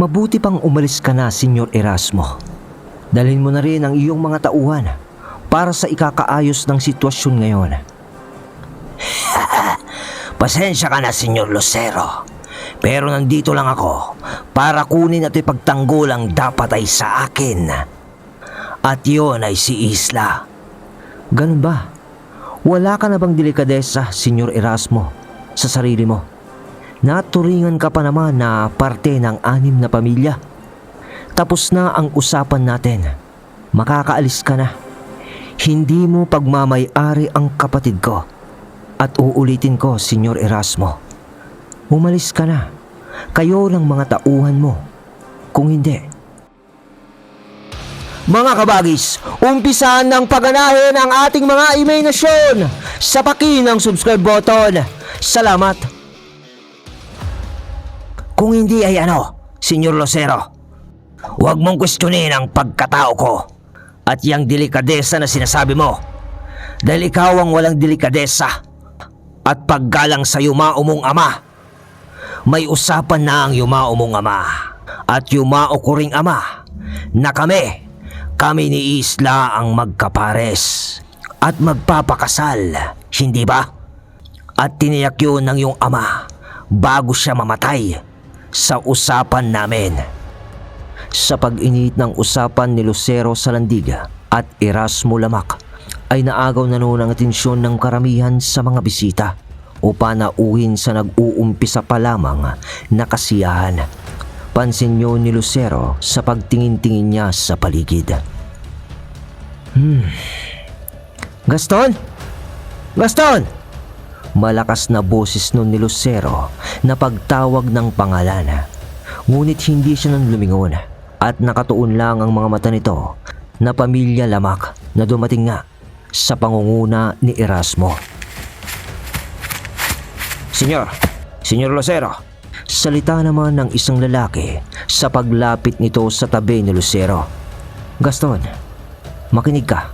Mabuti pang umalis ka na, Senyor Erasmo. Dalhin mo na rin ang iyong mga tauhan para sa ikakaayos ng sitwasyon ngayon. Pasensya ka na, Senyor Lucero. Pero nandito lang ako para kunin at ipagtanggol ang dapat ay sa akin. At yun ay si Isla. Ganun ba? Wala ka na bang delikadesa, Senyor Erasmo, sa sarili mo? Naturingan ka pa naman na parte ng anim na pamilya. Tapos na ang usapan natin. Makakaalis ka na. Hindi mo pagmamay-ari ang kapatid ko. At uulitin ko, Senyor Erasmo. Umalis ka na. Kayo lang mga tauhan mo. Kung hindi, mga kabagis, umpisahan ng pagganahin ang ating mga imahinasyon sa paki ng subscribe button. Salamat! Kung hindi ay ano, Senyor Lucero, huwag mong kwestiyonin ang pagkatao ko at yung delikadesa na sinasabi mo. Dahil ikaw ang walang delikadesa at paggalang sa yumao mong ama. May usapan na ang yumao mong ama at yumao ko ring ama na kami, kami ni Isla ang magkapares at magpapakasal, hindi ba? At tiniyak yun ng iyong ama bago siya mamatay sa usapan namin. Sa pag-init ng usapan ni Lucero Salandiga at Erasmo Lamak ay naagaw na noon ang atensyon ng karamihan sa mga bisita upang nauhin sa nag-uumpisa pa lamang na kasiyahan. Pansin niyo ni Lucero sa pagtingin-tingin niya sa paligid. Hmm. Gaston? Gaston! Malakas na boses nun ni Lucero na pagtawag ng pangalan. Ngunit hindi siya nang lumingon at nakatuon lang ang mga mata nito na pamilya lamak na dumating nga sa pangunguna ni Erasmo. Senyor, Senyor Lucero, Salita naman ng isang lalaki sa paglapit nito sa tabi ni Lucero. Gaston, makinig ka.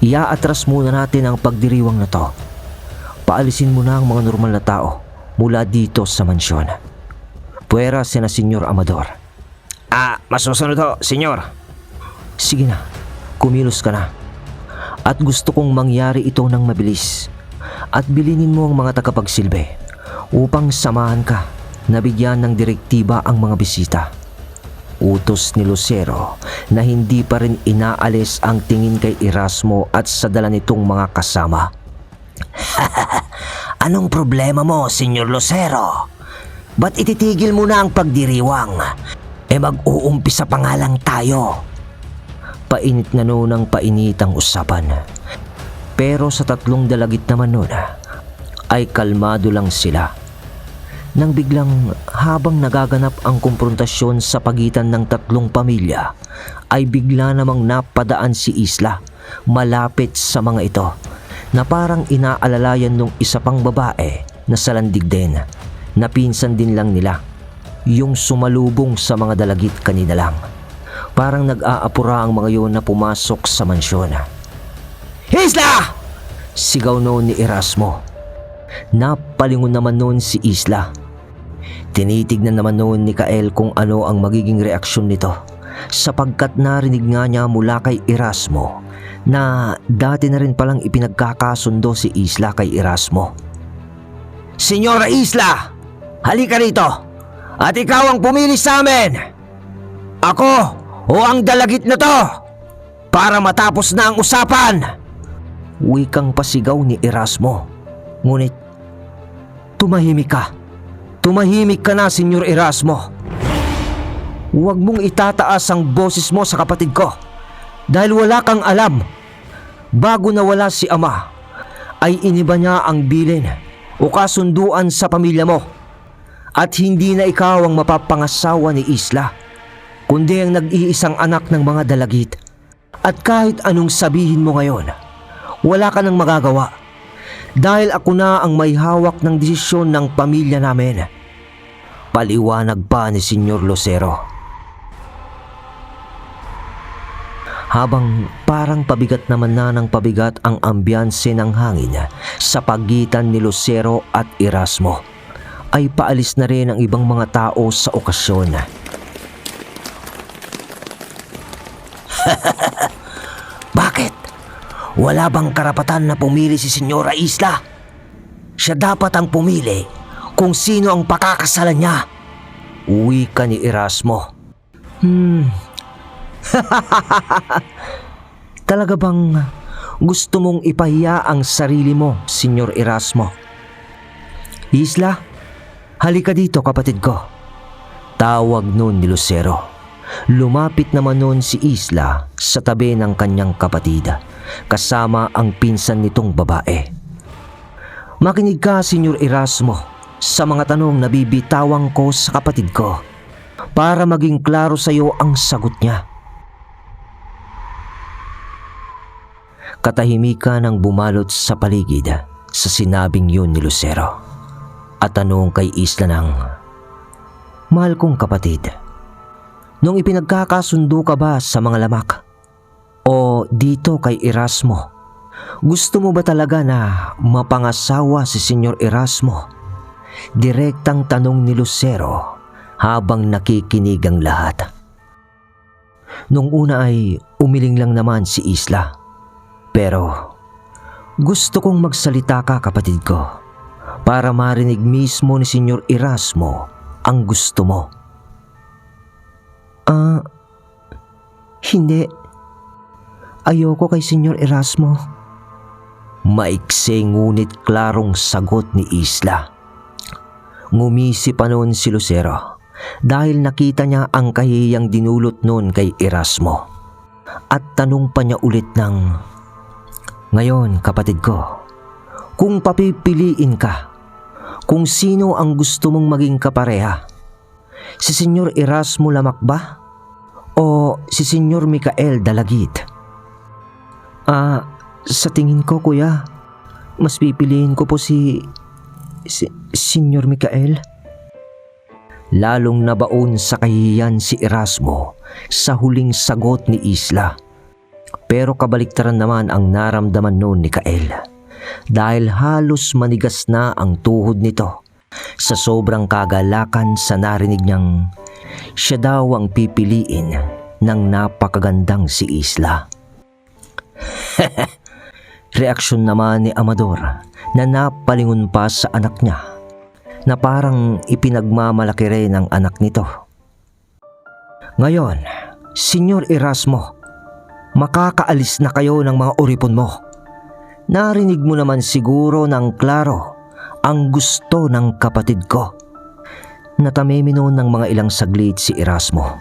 Iaatras muna natin ang pagdiriwang na to. Paalisin mo na ang mga normal na tao mula dito sa mansyon. Puwera si na Senyor Amador. ah, masusunod ho, Senyor. Sige na, kumilos ka na. At gusto kong mangyari ito ng mabilis. At bilinin mo ang mga tagapagsilbi upang samahan ka na bigyan ng direktiba ang mga bisita. Utos ni Lucero na hindi pa rin inaalis ang tingin kay Erasmo at sa dala nitong mga kasama. Anong problema mo, Senyor Lucero? Ba't ititigil mo na ang pagdiriwang? E mag-uumpisa pa nga lang tayo. Painit na noon ang painit ang usapan. Pero sa tatlong dalagit naman noon ay kalmado lang sila. Nang biglang habang nagaganap ang konfrontasyon sa pagitan ng tatlong pamilya ay bigla namang napadaan si Isla malapit sa mga ito na parang inaalalayan nung isa pang babae na salandig din na pinsan din lang nila yung sumalubong sa mga dalagit kanina lang. Parang nag-aapura ang mga yon na pumasok sa mansyon. Isla! Sigaw noon ni Erasmo. Napalingon naman noon si Isla. Tinitignan naman noon ni Kael kung ano ang magiging reaksyon nito sapagkat narinig nga niya mula kay Erasmo na dati na rin palang ipinagkakasundo si Isla kay Erasmo. Senyora Isla! Halika rito! At ikaw ang pumili sa amin! Ako o ang dalagit na to! Para matapos na ang usapan! Wikang pasigaw ni Erasmo. Ngunit, tumahimik ka. Tumahimik ka na, Senyor Erasmo. Huwag mong itataas ang boses mo sa kapatid ko dahil wala kang alam. Bago nawala si ama, ay iniba niya ang bilin o kasunduan sa pamilya mo. At hindi na ikaw ang mapapangasawa ni Isla, kundi ang nag-iisang anak ng mga dalagit. At kahit anong sabihin mo ngayon, wala ka nang magagawa. Dahil ako na ang may hawak ng desisyon ng pamilya namin. Paliwanag pa ni Senyor Lucero. habang parang pabigat naman na ng pabigat ang ambiyanse ng hangin sa pagitan ni Lucero at Erasmo ay paalis na rin ang ibang mga tao sa okasyon. Bakit? Wala bang karapatan na pumili si Senyora Isla? Siya dapat ang pumili kung sino ang pakakasalan niya. Uwi ka ni Erasmo. Hmm, Talaga bang gusto mong ipahiya ang sarili mo, Senyor Erasmo? Isla, halika dito kapatid ko. Tawag noon ni Lucero. Lumapit naman noon si Isla sa tabi ng kanyang kapatid kasama ang pinsan nitong babae. Makinig ka, Senyor Erasmo, sa mga tanong na bibitawang ko sa kapatid ko para maging klaro sa iyo ang sagot niya. Katahimikan ang bumalot sa paligid sa sinabing yun ni Lucero. At tanong kay Isla ng, Mahal kong kapatid, nung ipinagkakasundo ka ba sa mga lamak? O dito kay Erasmo, gusto mo ba talaga na mapangasawa si Senyor Erasmo? Direktang tanong ni Lucero habang nakikinig ang lahat. Nung una ay umiling lang naman si Isla. Pero gusto kong magsalita ka kapatid ko para marinig mismo ni Senyor Erasmo ang gusto mo. Ah, hindi. Ayoko kay Senyor Erasmo. Maikse ngunit klarong sagot ni Isla. Ngumisi pa noon si Lucero dahil nakita niya ang kahiyang dinulot noon kay Erasmo. At tanong pa niya ulit ng, Ngayon kapatid ko, kung papipiliin ka, kung sino ang gusto mong maging kapareha, si Senyor Erasmo Lamak ba? O si Senyor Mikael Dalagit? Ah, sa tingin ko kuya, mas pipiliin ko po si, si Senyor Mikael. Lalong nabaon sa kahihiyan si Erasmo sa huling sagot ni Isla. Pero kabaliktaran naman ang naramdaman noon ni Kael dahil halos manigas na ang tuhod nito sa sobrang kagalakan sa narinig niyang siya daw ang pipiliin ng napakagandang si Isla. Reaksyon naman ni Amador na napalingon pa sa anak niya na parang ipinagmamalaki rin ang anak nito. Ngayon, Senyor Erasmo, makakaalis na kayo ng mga uripon mo. Narinig mo naman siguro ng klaro ang gusto ng kapatid ko. Natamemi noon ng mga ilang saglit si Erasmo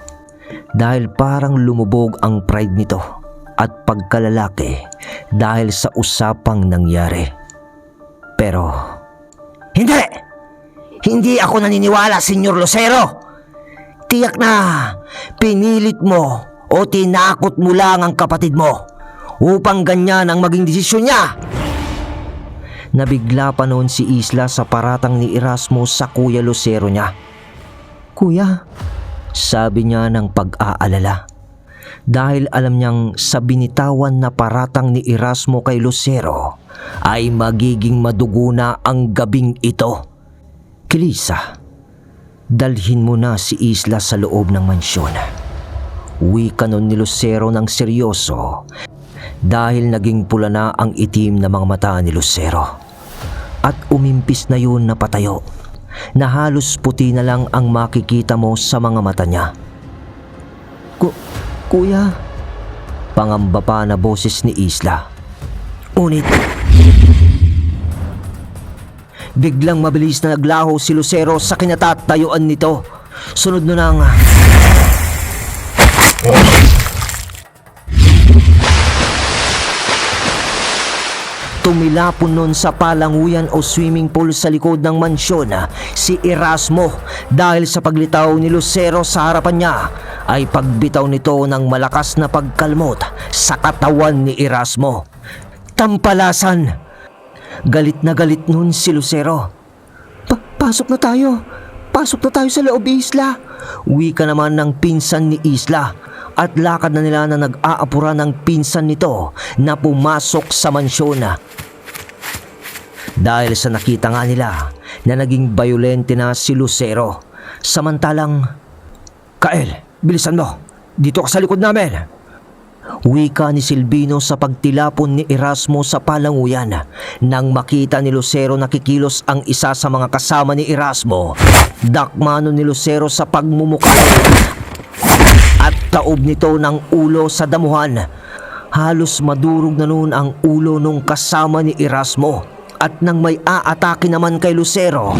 dahil parang lumubog ang pride nito at pagkalalaki dahil sa usapang nangyari. Pero, Hindi! Hindi ako naniniwala, Senyor Lucero! Tiyak na pinilit mo o tinakot mo lang ang kapatid mo upang ganyan ang maging desisyon niya. Nabigla pa noon si Isla sa paratang ni Erasmo sa kuya Lucero niya. Kuya, sabi niya ng pag-aalala. Dahil alam niyang sa binitawan na paratang ni Erasmo kay Lucero ay magiging maduguna ang gabing ito. Kilisa, dalhin mo na si Isla sa loob ng mansyon. Uwi ka nun ni Lucero ng seryoso dahil naging pula na ang itim na mga mata ni Lucero. At umimpis na yun na patayo na halos puti na lang ang makikita mo sa mga mata niya. Ku kuya, pangamba pa na boses ni Isla. Unit, biglang mabilis na naglaho si Lucero sa kinatatayuan nito. Sunod nun ang... Tumilapon nun sa palanguyan o swimming pool sa likod ng mansyon si Erasmo dahil sa paglitaw ni Lucero sa harapan niya ay pagbitaw nito ng malakas na pagkalmot sa katawan ni Erasmo. Tampalasan! Galit na galit nun si Lucero. Pa- pasok na tayo. Pasok na tayo sa loob, Isla. Uwi ka naman ng pinsan ni Isla at lakad na nila na nag-aapura ng pinsan nito na pumasok sa mansyon. Dahil sa nakita nga nila na naging bayolente na si Lucero. Samantalang, Kael, bilisan mo. Dito ka sa likod namin. Wika ni Silvino sa pagtilapon ni Erasmo sa palanguyan. Nang makita ni Lucero na kikilos ang isa sa mga kasama ni Erasmo, dakmano ni Lucero sa pagmumukha at taob nito ng ulo sa damuhan. Halos madurog na noon ang ulo nung kasama ni Erasmo at nang may aatake naman kay Lucero,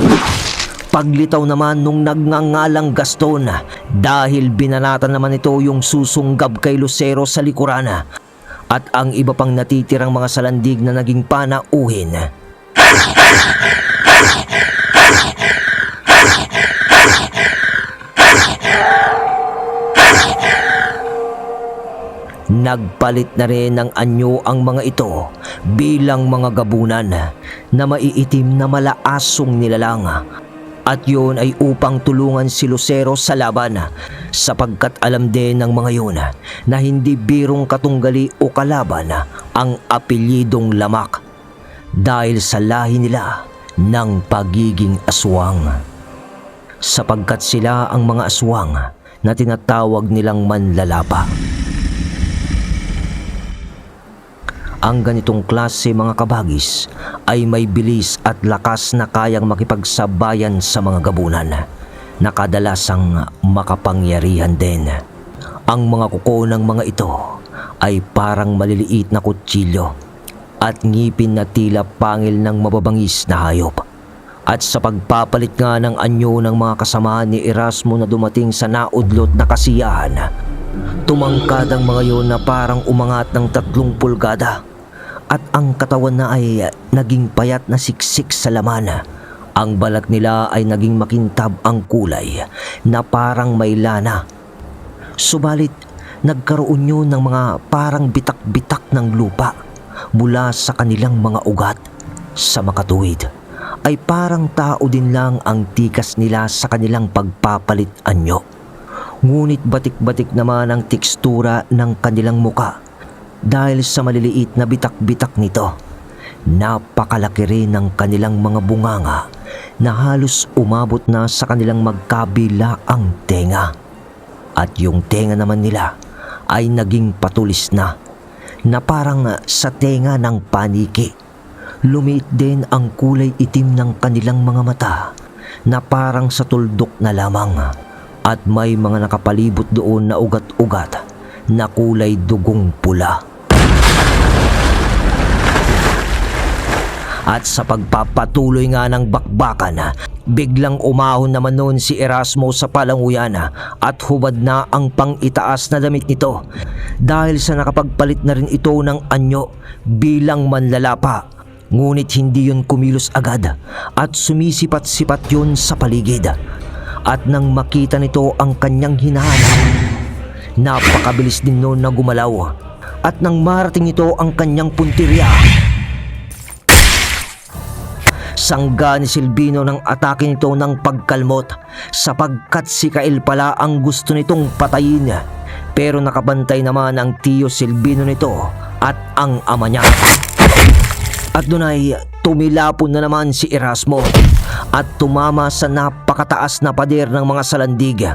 Paglitaw naman nung nagngangalang Gaston dahil binanatan naman ito yung susunggab kay Lucero sa likuran at ang iba pang natitirang mga salandig na naging panauhin. Nagpalit na rin ng anyo ang mga ito bilang mga gabunan na maiitim na malaasong nilalang at yun ay upang tulungan si Lucero sa laban sapagkat alam din ng mga yun na hindi birong katunggali o kalaban ang apelyidong lamak dahil sa lahi nila ng pagiging aswang sapagkat sila ang mga aswang na tinatawag nilang manlalapa. Ang ganitong klase mga kabagis ay may bilis at lakas na kayang makipagsabayan sa mga gabunan na kadalasang makapangyarihan din. Ang mga kuko ng mga ito ay parang maliliit na kutsilyo at ngipin na tila pangil ng mababangis na hayop. At sa pagpapalit nga ng anyo ng mga kasamahan ni Erasmo na dumating sa naudlot na kasiyahan, tumangkad ang mga yon na parang umangat ng tatlong pulgada at ang katawan na ay naging payat na siksik sa laman. Ang balat nila ay naging makintab ang kulay na parang may lana. Subalit, nagkaroon yun ng mga parang bitak-bitak ng lupa mula sa kanilang mga ugat. Sa makatuwid, ay parang tao din lang ang tikas nila sa kanilang pagpapalit anyo. Ngunit batik-batik naman ang tekstura ng kanilang muka dahil sa maliliit na bitak-bitak nito. Napakalaki rin ng kanilang mga bunganga na halos umabot na sa kanilang magkabila ang tenga. At yung tenga naman nila ay naging patulis na na parang sa tenga ng paniki. Lumiit din ang kulay itim ng kanilang mga mata na parang sa tuldok na lamang at may mga nakapalibot doon na ugat-ugat na kulay dugong pula. At sa pagpapatuloy nga ng bakbakan, biglang umahon naman noon si Erasmo sa palanguyan at hubad na ang pang-itaas na damit nito dahil sa nakapagpalit na rin ito ng anyo bilang manlalapa. Ngunit hindi yun kumilos agad at sumisipat-sipat yun sa paligid. At nang makita nito ang kanyang hinahanap, napakabilis din noon na gumalaw. At nang marating ito ang kanyang puntirya, Sangga ni Silvino ng atake nito ng pagkalmot sapagkat si Kael pala ang gusto nitong patayin. Pero nakabantay naman ang tiyo Silvino nito at ang ama niya. At doon ay tumilapon na naman si Erasmo at tumama sa napakataas na pader ng mga salandig.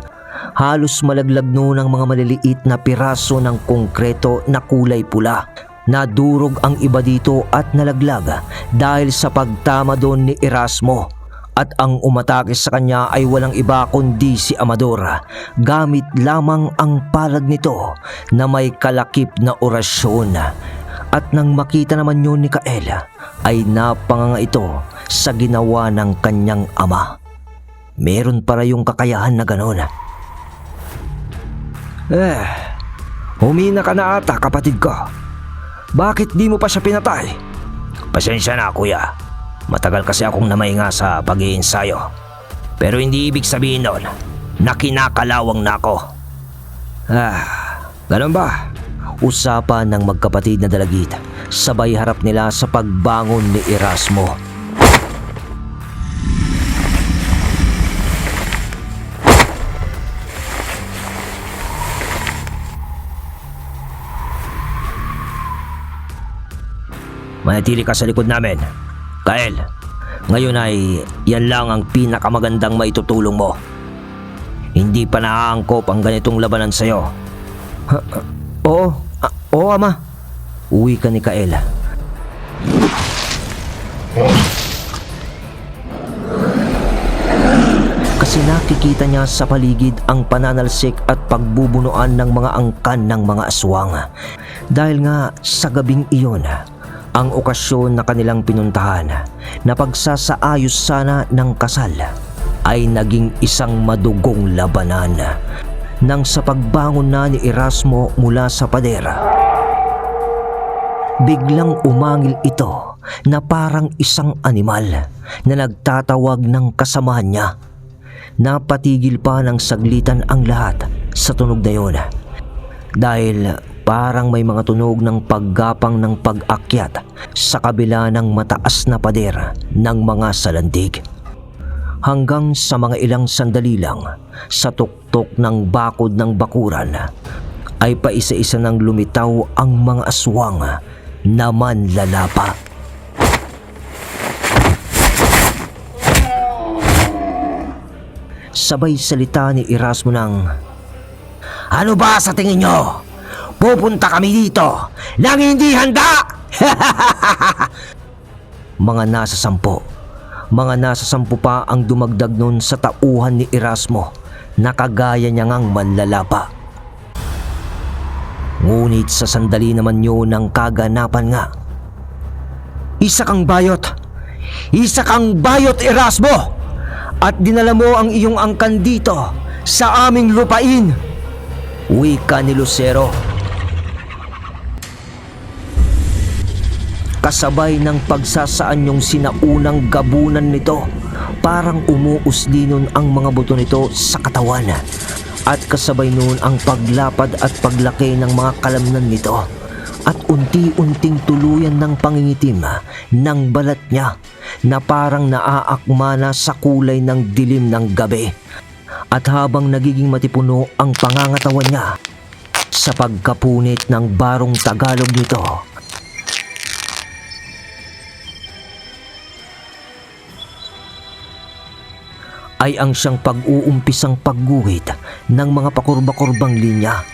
Halos malaglag noon ang mga maliliit na piraso ng konkreto na kulay pula. Nadurog ang iba dito at nalaglag dahil sa pagtama doon ni Erasmo. At ang umatake sa kanya ay walang iba kundi si Amador. Gamit lamang ang palad nito na may kalakip na orasyon. At nang makita naman yun ni Kael, ay napanganga ito sa ginawa ng kanyang ama. Meron para yung kakayahan na ganon. Eh, humina ka na ata kapatid ko. Bakit di mo pa siya pinatay? Pasensya na kuya. Matagal kasi akong namahinga sa pag-iinsayo. Pero hindi ibig sabihin nun na kinakalawang na ako. Ah, ganun ba? Usapan ng magkapatid na dalagit. Sabay harap nila sa pagbangon ni Erasmo. Manatili ka sa likod namin. Kael, ngayon ay yan lang ang pinakamagandang maitutulong mo. Hindi pa naaangkop ang ganitong labanan sa'yo. Oo, ah, Oo ama, uwi ka ni Kael. Kasi nakikita niya sa paligid ang pananalsik at pagbubunuan ng mga angkan ng mga aswang. Dahil nga sa gabing iyon, ang okasyon na kanilang pinuntahan na pagsasaayos sana ng kasal ay naging isang madugong labanan nang sa pagbangon na ni Erasmo mula sa pader. Biglang umangil ito na parang isang animal na nagtatawag ng kasamahan niya. Napatigil pa ng saglitan ang lahat sa tunog na yun. Dahil parang may mga tunog ng paggapang ng pag-akyat sa kabila ng mataas na pader ng mga salandig. Hanggang sa mga ilang sandali lang sa tuktok ng bakod ng bakuran ay paisa-isa nang lumitaw ang mga aswang na manlalapa. Sabay salita ni Erasmo ng Ano ba sa tingin nyo? Pupunta kami dito nang hindi handa! mga nasa sampo. Mga nasa sampu pa ang dumagdag nun sa tauhan ni Erasmo na kagaya niya ngang manlalapa. Ngunit sa sandali naman yun ng kaganapan nga. Isa kang bayot! Isa kang bayot, Erasmo! At dinala mo ang iyong angkan dito sa aming lupain! Wika ni Lucero. Kasabay ng pagsasaan yung sinaunang gabunan nito. Parang umuusli nun ang mga buto nito sa katawan. At kasabay nun ang paglapad at paglaki ng mga kalamnan nito. At unti-unting tuluyan ng pangingitim ng balat niya na parang naaakma na sa kulay ng dilim ng gabi. At habang nagiging matipuno ang pangangatawan niya sa pagkapunit ng barong Tagalog nito, ay ang siyang pag-uumpisang pagguhit ng mga pakurba-kurbang linya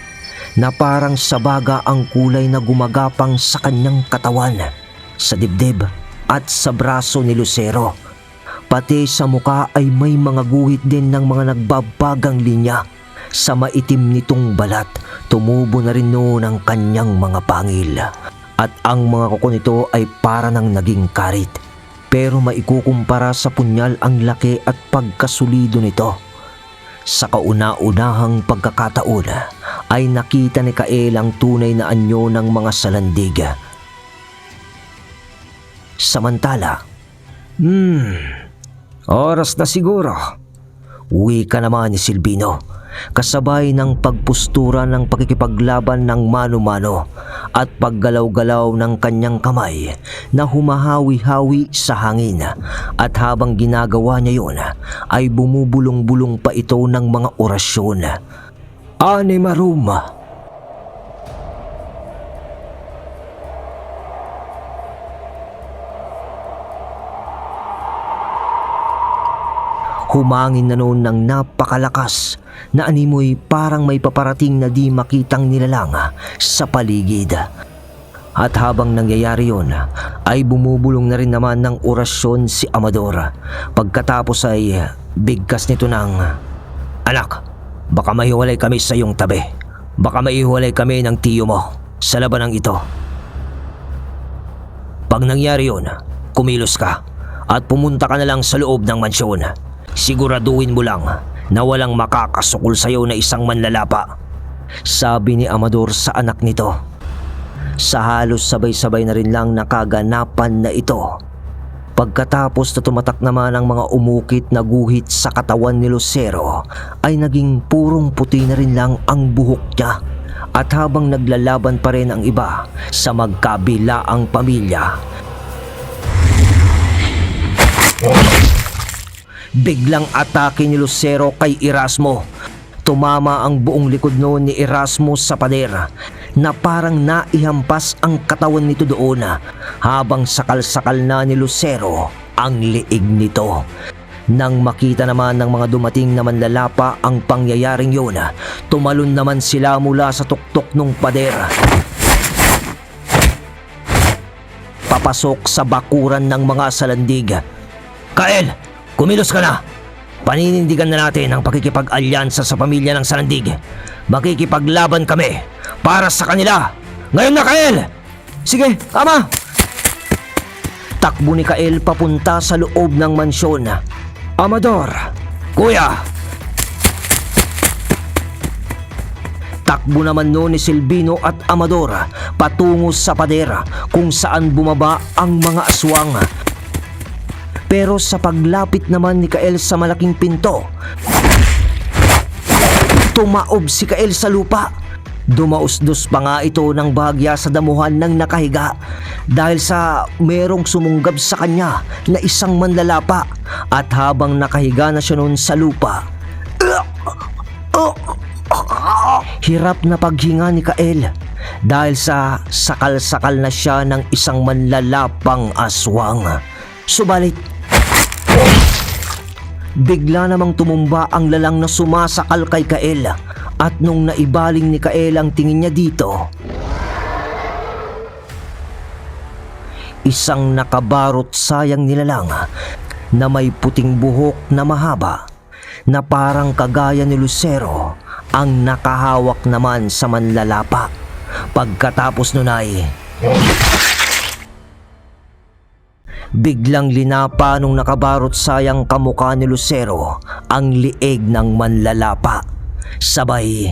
na parang sabaga ang kulay na gumagapang sa kanyang katawan, sa dibdib at sa braso ni Lucero. Pati sa muka ay may mga guhit din ng mga nagbabagang linya. Sa maitim nitong balat, tumubo na rin noon ang kanyang mga pangil. At ang mga kuko nito ay para ng naging karit pero maikukumpara sa punyal ang laki at pagkasulido nito. Sa kauna-unahang pagkakataon ay nakita ni Kael ang tunay na anyo ng mga salandig. Samantala, Hmm, oras na siguro. Uwi ka naman ni Silvino kasabay ng pagpustura ng pakikipaglaban ng mano-mano at paggalaw-galaw ng kanyang kamay na humahawi-hawi sa hangin at habang ginagawa niya yon ay bumubulong-bulong pa ito ng mga orasyon. Anima Roma, Humangin na noon ng napakalakas na animoy parang may paparating na di makitang nilalang sa paligid. At habang nangyayari yon, ay bumubulong na rin naman ng orasyon si Amador. Pagkatapos ay bigkas nito ng, Anak, baka mahiwalay kami sa iyong tabi. Baka maihiwalay kami ng tiyo mo sa labanang ito. Pag nangyari yon, kumilos ka at pumunta ka na lang sa loob ng mansyon. Siguraduhin mo lang na walang makakasukol sa'yo na isang manlalapa. Sabi ni Amador sa anak nito. Sa halos sabay-sabay na rin lang nakaganapan na ito. Pagkatapos na tumatak naman ang mga umukit na guhit sa katawan ni Lucero, ay naging purong puti na rin lang ang buhok niya. At habang naglalaban pa rin ang iba sa magkabilaang pamilya, Biglang atake ni Lucero kay Erasmo. Tumama ang buong likod noon ni Erasmo sa pader na parang naihampas ang katawan nito doon habang sakal-sakal na ni Lucero ang liig nito. Nang makita naman ng mga dumating na manlalapa ang pangyayaring yun, tumalon naman sila mula sa tuktok ng pader papasok sa bakuran ng mga salandig. Kael, kumilos ka na. Paninindigan na natin ang pakikipag-alyansa sa pamilya ng Salandig. Makikipaglaban kami para sa kanila. Ngayon na, Kael! Sige, ama! Takbo ni Kael papunta sa loob ng mansyon. Amador, Kuya, Takbo naman noon ni Silvino at Amador patungo sa pader kung saan bumaba ang mga aswang. Pero sa paglapit naman ni Kael sa malaking pinto, tumaob si Kael sa lupa. Dumausdos pa nga ito ng bahagya sa damuhan ng nakahiga dahil sa merong sumunggab sa kanya na isang manlalapa at habang nakahiga na siya noon sa lupa, Hirap na paghinga ni Kael dahil sa sakal-sakal na siya ng isang manlalapang aswang. Subalit, bigla namang tumumba ang lalang na sumasakal kay Kael at nung naibaling ni Kael ang tingin niya dito, isang nakabarot sayang nilalang na may puting buhok na mahaba na parang kagaya ni Lucero ang nakahawak naman sa manlalapa. Pagkatapos nun ay... Biglang linapa nung nakabarot sayang kamukha ni Lucero ang lieg ng manlalapa. Sabay...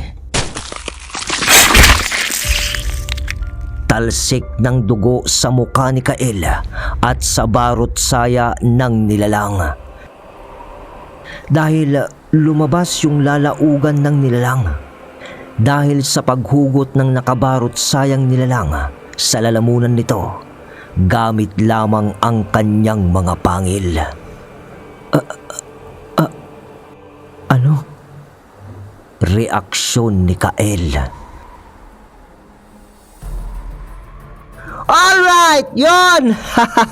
Talsik ng dugo sa mukha ni Kael at sa barot saya ng nilalang dahil lumabas yung lalaugan ng nilalang. Dahil sa paghugot ng nakabarot sayang nilalang sa lalamunan nito, gamit lamang ang kanyang mga pangil. Ah, ah, ano? Reaksyon ni Kael. Alright, yon.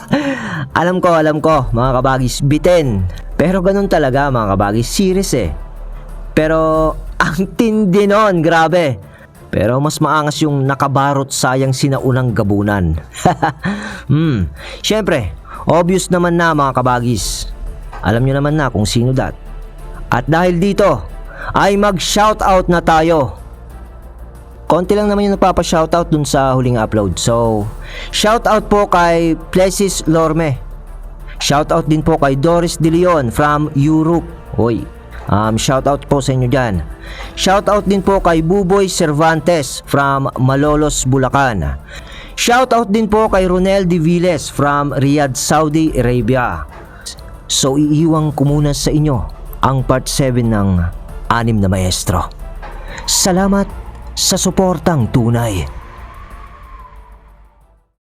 alam ko, alam ko, mga kabagis, bitin. Pero ganun talaga, mga kabagis, serious eh. Pero ang tindi nun, grabe. Pero mas maangas yung nakabarot sayang sinaunang gabunan. hmm, syempre, obvious naman na mga kabagis. Alam nyo naman na kung sino dat. At dahil dito, ay mag-shoutout na tayo. Konti lang naman yung nagpapa-shoutout dun sa huling upload. So, shoutout po kay Plessis Lorme. Shoutout din po kay Doris De Leon from Europe. Hoy, um, shoutout po sa inyo dyan. Shoutout din po kay Buboy Cervantes from Malolos, Bulacan. Shoutout din po kay Ronel De Viles from Riyadh, Saudi Arabia. So, iiwang ko muna sa inyo ang part 7 ng Anim na Maestro. Salamat sa suportang tunay